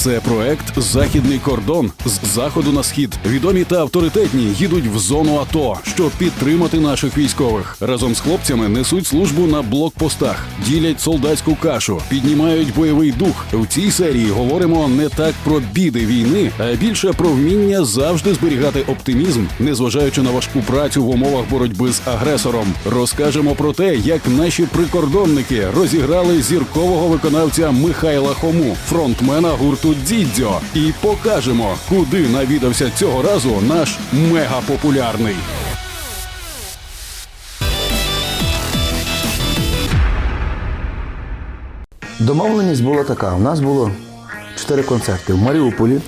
Це проект Західний кордон з заходу на схід. Відомі та авторитетні їдуть в зону АТО, щоб підтримати наших військових. Разом з хлопцями несуть службу на блокпостах, ділять солдатську кашу, піднімають бойовий дух. У цій серії говоримо не так про біди війни, а більше про вміння завжди зберігати оптимізм, незважаючи на важку працю в умовах боротьби з агресором. Розкажемо про те, як наші прикордонники розіграли зіркового виконавця Михайла Хому, фронтмена гурту Дідзьо, і покажемо, куди навідався цього разу наш мегапопулярний. Домовленість була така: у нас було чотири концерти в Маріуполі,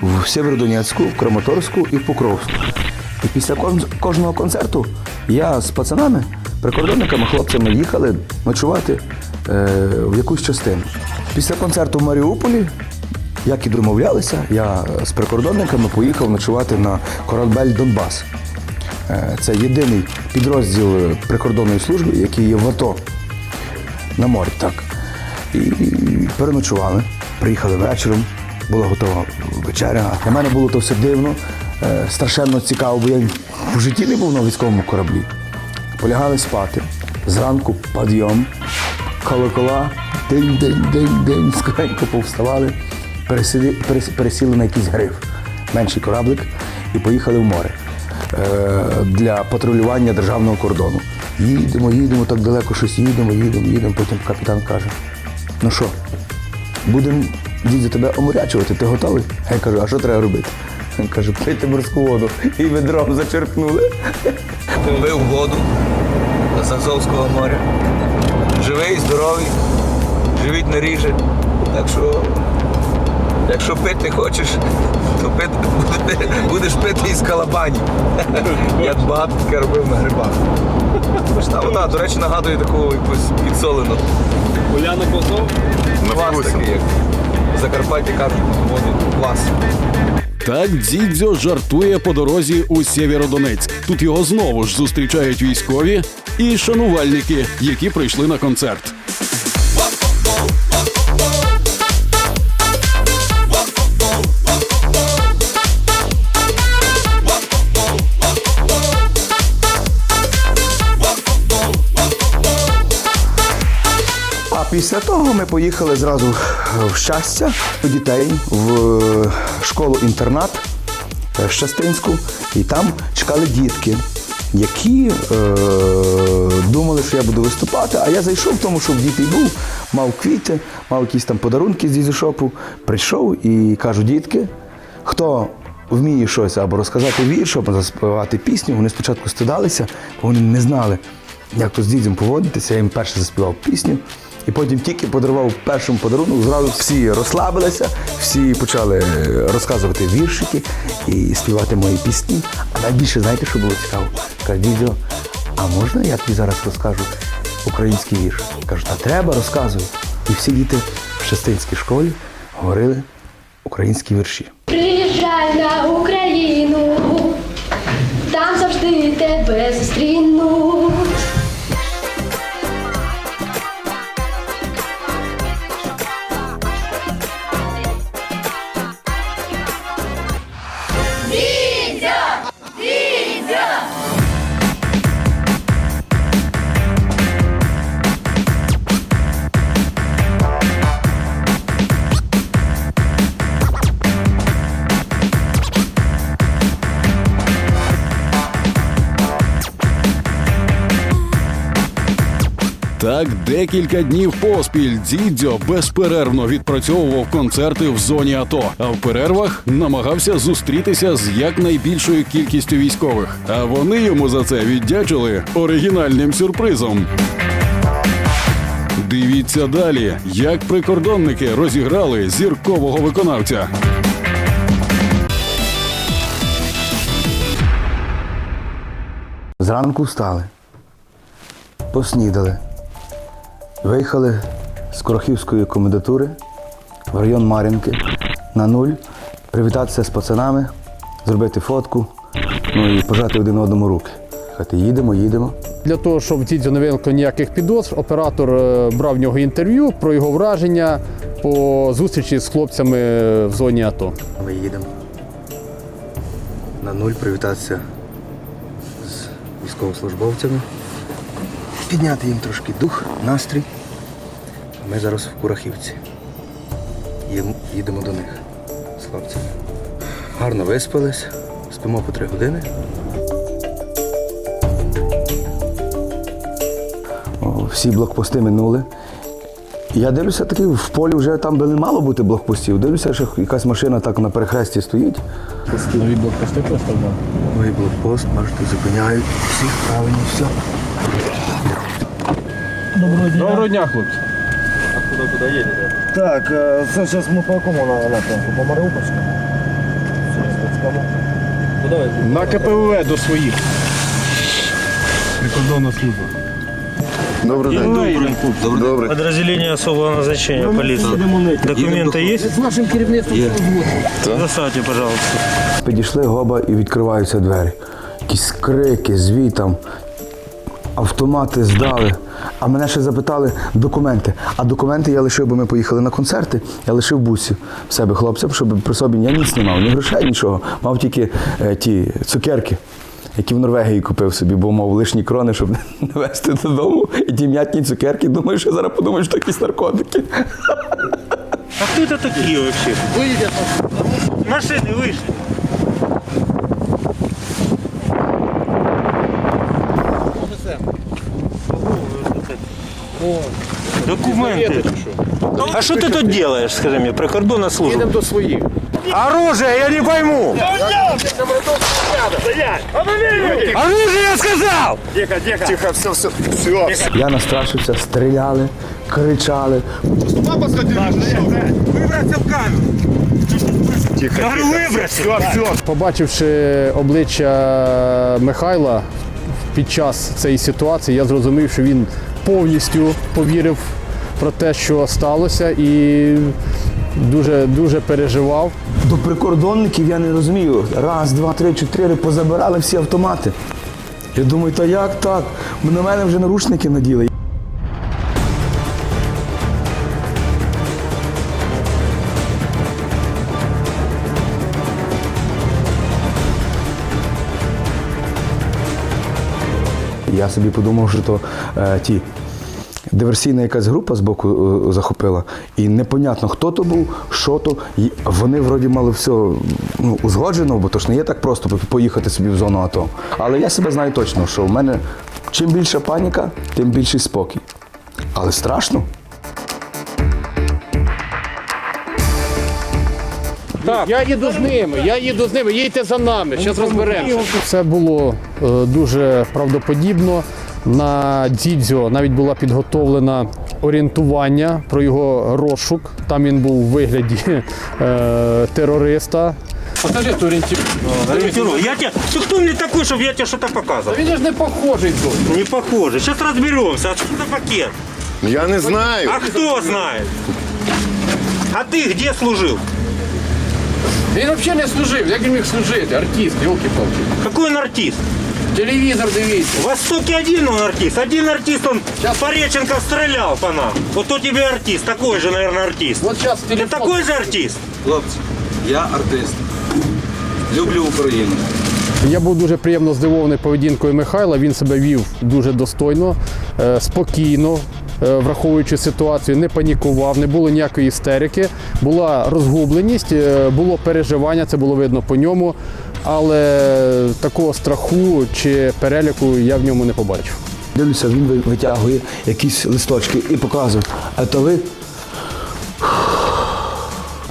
в Сєвєродонецьку, в Краматорську і в Покровську. І після кожного концерту я з пацанами, прикордонниками, хлопцями їхали ночувати е, в якусь частину. Після концерту в Маріуполі, як і домовлялися, я з прикордонниками поїхав ночувати на корабель Донбас. Е, Це єдиний підрозділ прикордонної служби, який є в АТО на морі, так. І переночували, приїхали вечором, була готова вечеря. Для мене було то все дивно, е, страшенно цікаво, бо я в житті не був на військовому кораблі. Полягали спати. Зранку підйом, колокола, день, день, день, день, скоренько повставали, пересіли, пересіли на якийсь гриф, менший кораблик, і поїхали в море е, для патрулювання державного кордону. Їдемо, їдемо так далеко, щось їдемо, їдемо, їдемо. Потім капітан каже: ну що, будемо дідзю тебе оморячувати, ти готовий? Я кажу, а що треба робити? Він каже, пити морську воду. І ведром зачерпнули. Пив воду з Азовського моря. Живий, здоровий, живіть не ріже. Так що, якщо пити хочеш, то пити, будеш пити із калабані. Я багато таке робив на грибах. Смачна вода, до речі, нагадує таку якусь підсолену. Уляна Козов. Квас такий, як в Закарпатті кажуть, воду квас. Так Дзідзьо жартує по дорозі у Сєвєродонецьк. Тут його знову ж зустрічають військові і шанувальники, які прийшли на концерт. Після того ми поїхали зразу в щастя до дітей в школу-інтернат е, Щастинську, і там чекали дітки, які е, думали, що я буду виступати. А я зайшов в тому, щоб діти був, мав квіти, мав якісь там подарунки з дізішопу. Прийшов і кажу, дітки, хто вміє щось або розказати вірш, або заспівати пісню, вони спочатку стидалися, бо вони не знали, як то з дідзем поводитися. Я їм перше заспівав пісню. І потім тільки подарував першому подарунок, зразу всі розслабилися, всі почали розказувати віршики і співати мої пісні. А найбільше, знаєте, що було цікаво? Каже, дідьо, а можна я тобі зараз розкажу український вірш? Кажу, та треба, розказуй. І всі діти в Шестинській школі говорили українські вірші. Приїжджай на Україну, Так декілька днів поспіль Дзідзьо безперервно відпрацьовував концерти в зоні АТО, а в перервах намагався зустрітися з якнайбільшою кількістю військових. А вони йому за це віддячили оригінальним сюрпризом. Дивіться далі, як прикордонники розіграли зіркового виконавця. Зранку встали, поснідали, виїхали з Корохівської комендатури в район Мар'їнки на нуль, привітатися з пацанами, зробити фотку, ну і пожати один одному руки. їхати. Їдемо, їдемо. Для того, щоб в Дідзю не виникло ніяких підозр, оператор е, брав в нього інтерв'ю про його враження по зустрічі з хлопцями в зоні АТО. Ми їдемо на нуль привітатися з військовослужбовцями, підняти їм трошки дух, настрій. А Ми зараз в Курахівці. Їдемо до них з хлопцями. Гарно виспались, спимо по три години. О, Всі блокпости минули. Я дивлюся, таки в полі вже там би не мало бути блокпостів. Дивлюся, що якась машина так на перехресті стоїть. Нові блокпости поставили. Новий блокпост, бачите, зупиняють всіх правильно, все. Доброго дня, хлопці. Так, е, це зараз ми по якому на- напрямку? По Маріупольську? На КПВ до своїх. Прикордонна служба. Добрий день. Добрий. Подразделение особого назначения полиции. Документы есть? З нашим керівництвом Доставьте, пожалуйста. Підійшли гоба і відкриваються двері. Якісь крики, звітам, автомати здали. А мене ще запитали документи. А документи я лишив, бо ми поїхали на концерти, я лишив в бусі в себе хлопцям, щоб при собі я ніц не мав, ні грошей, нічого. Мав тільки е, ті цукерки. Які в Норвегії купив собі, бо мав лишні крони, щоб не везти додому. І ті м'ятні цукерки, думаю, що зараз подумають, що якісь наркотики. А кто это такие вообще? Выйдет. Машины вышли. Документы. А что ты тут делаешь, скажи мне, прикордонная служба? до своїх. Оружие, я не пойму! Оружие, я сказал! Тихо, все, все, все. Я настрашився, стріляли, кричали. Выбраться в камеру! Тихо, Говорю, выбросил! Все, все. Побачивши обличчя Михайла під час цієї ситуації, я зрозумів, що він повністю повірив про те, що сталося, і дуже дуже переживав. До прикордонників я не розумію. Раз, два, три, чотири позабирали всі автомати. Я думаю, та як так? На мене вже нарушники наділи. Я собі подумав, що то е, ті диверсійна якась група з боку е, захопила, і непонятно, хто то був, що то. І вони вроді мали все ну, узгоджено, бо то ж не є так просто поїхати собі в зону АТО. Але я себе знаю точно, що в мене чим більша паніка, тим більший спокій. Але страшно. Я їду з ними, я їду з ними, їдьте за нами, зараз розберемося. Все було е, дуже правдоподібно. На Дзідзьо навіть була підготовлена орієнтування про його розшук. Там він був у вигляді е, терориста. Покажи ту Ориентирую. Я тебе... Ты кто мне такой, чтобы я тебе что-то показывал? Він ж не похожий тут. Не похоже. Сейчас разберемся. А что за пакет? Я не знаю. А кто знает? А ты где служил? Він взагалі не служив. Як він міг служити? Артист, йолки-палки. Какой он артист? Телевізор дивіться. В Востоке один он артист. Один артист, он Пореченко стрелял по нам. Вот то тебе артист. Такой же, наверное, артист. От зараз Ты телефон. такой же артист? Хлопці, я артист. Люблю Україну. Я був дуже приємно здивований поведінкою Михайла. Він себе вів дуже достойно, е, спокійно, враховуючи ситуацію, не панікував, не було ніякої істерики. Була розгубленість, е, було переживання, це було видно по ньому. Але такого страху чи переляку я в ньому не побачив. Дивлюся, він витягує якісь листочки і показує. А то ви.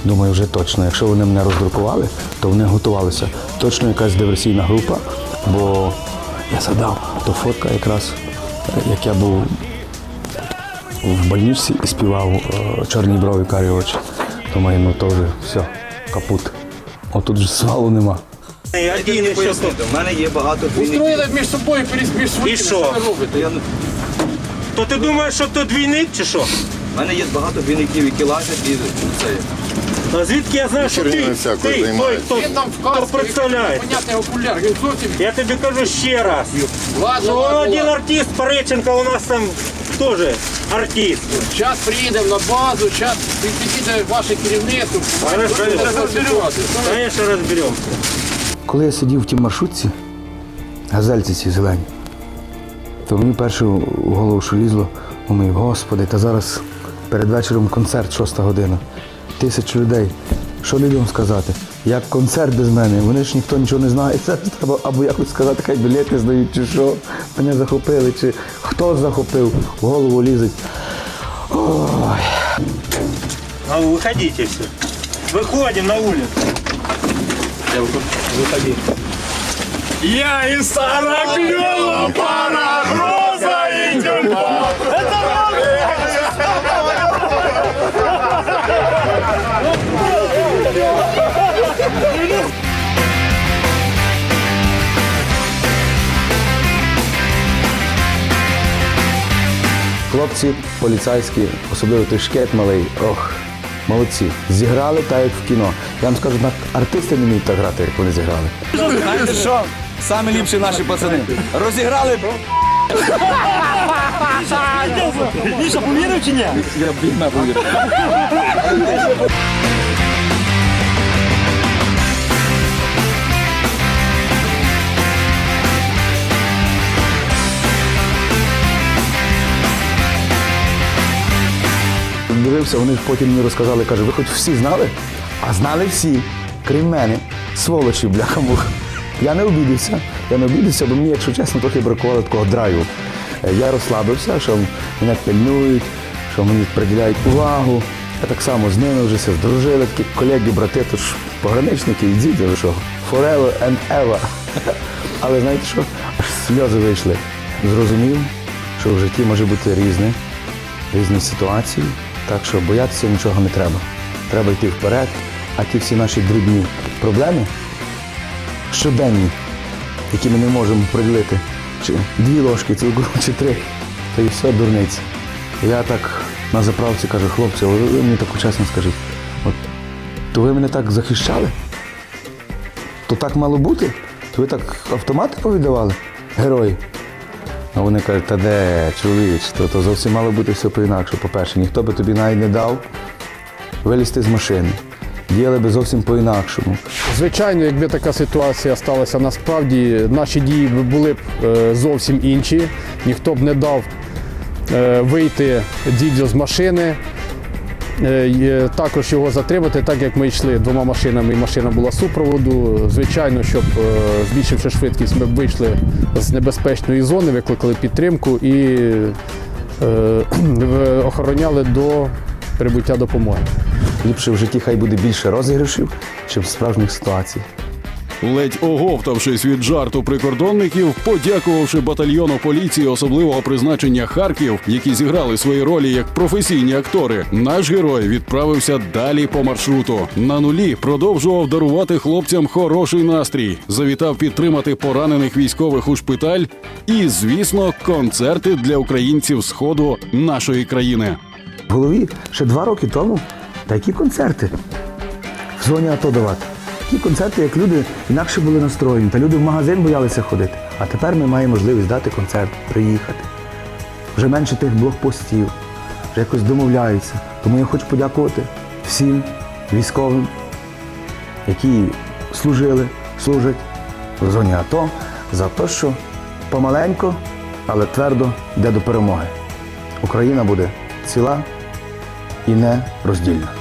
Думаю, вже точно. Якщо вони мене роздрукували, то вони готувалися. Точно якась диверсійна група, бо я згадав, то фотка якраз, е, як я був в больниці і співав е, чорні брови карі очі. То ну то вже все, капут. А тут же свалу нема. Я один еще Пояснити, в мене є багато двійників. Устроїли між собою між І що? То я не- То ты думаешь, что ты двойник, чи что? У мене є багато двійників, які лазять і це. А звідки я знаю, що ти, всякою ти той, займається. хто, Він там в хто представляє? понятний окуляр, він зовсім Я тобі кажу ще раз. Ладно, Ну, ладно, один ладно. артист Пореченко у нас там теж артист. Зараз приїдемо на базу, зараз підійде ваше керівництво. Хорошо, Розберемо зараз ситуацію. Конечно, розберемо. Коли я сидів в тій маршрутці, газельці ці зелені, то мені перше в голову що лізло, думаю, господи, та зараз перед вечором концерт, шоста година Тисячу людей. Що людям сказати? Як концерт без мене? Вони ж ніхто нічого не знає. Це ж треба або якось сказати, хай білети здають, чи що. Мене захопили, чи хто захопив, в голову лізуть. Ой. А вы выходите все. Выходим на улицу. Выходи. Я из Сараклёва, пара, Хлопці поліцейські, особливо той шкет малий, ох, молодці. Зіграли так, як в кіно. Я вам скажу, так, артисти не вміють так грати, як вони зіграли. Знаєте що? Самі ліпші наші пацани. Розіграли Міша, повірив чи ні? Я бідна повірив. Дивився, вони потім мені розказали, каже, ви хоч всі знали? А знали всі, крім мене, сволочі, бляха муха. Я не обідався, я не обідався, бо мені, якщо чесно, трохи бракувало такого драйву. Е, Я розслабився, що мене пильнують, що мені приділяють увагу. Я так само з ними вже все здружили, такі колеги, брати, то ж пограничники, йдіть, ви що, forever and ever. Але знаєте що? Аж сльози вийшли. Зрозумів, що в житті може бути різне різні ситуації. Так що боятися нічого не треба. Треба йти вперед, а ті всі наші дрібні проблеми щоденні, які ми не можемо приділити, чи дві ложки цукру, чи три, то і все дурниці. Я так на заправці кажу, хлопці, ви мені так чесно скажіть, от, то ви мене так захищали? То так мало бути? То ви так автомати повіддавали? Герої. А вони кажуть, та де, чоловіч, то, то зовсім мало бути все по-інакше. По-перше, ніхто би тобі навіть не дав вилізти з машини. Діяли би зовсім по-інакшому. Звичайно, якби така ситуація сталася насправді, наші дії були б е, зовсім інші. Ніхто б не дав е, вийти дідю з машини. Е, Також його затримати, так як ми йшли двома машинами, і машина була супроводу. Звичайно, щоб е, збільшивши швидкість, ми вийшли з небезпечної зони, викликали підтримку і е, охороняли до прибуття допомоги. Ліпше в житті хай буде більше розіграшів, чим справжніх ситуацій. Ледь оговтавшись від жарту прикордонників, подякувавши батальйону поліції особливого призначення Харків, які зіграли свої ролі як професійні актори, наш герой відправився далі по маршруту. На нулі продовжував дарувати хлопцям хороший настрій, завітав підтримати поранених військових у шпиталь і, звісно, концерти для українців сходу нашої країни. В голові ще два роки тому такі концерти в зоні АТО давати. Такі концерти, як люди інакше були настроєні, та люди в магазин боялися ходити. А тепер ми маємо можливість дати концерт, приїхати. Вже менше тих блокпостів, вже якось домовляються. Тому я хочу подякувати всім військовим, які служили, служать в зоні АТО за те, що помаленько, але твердо йде до перемоги. Україна буде ціла і не роздільна.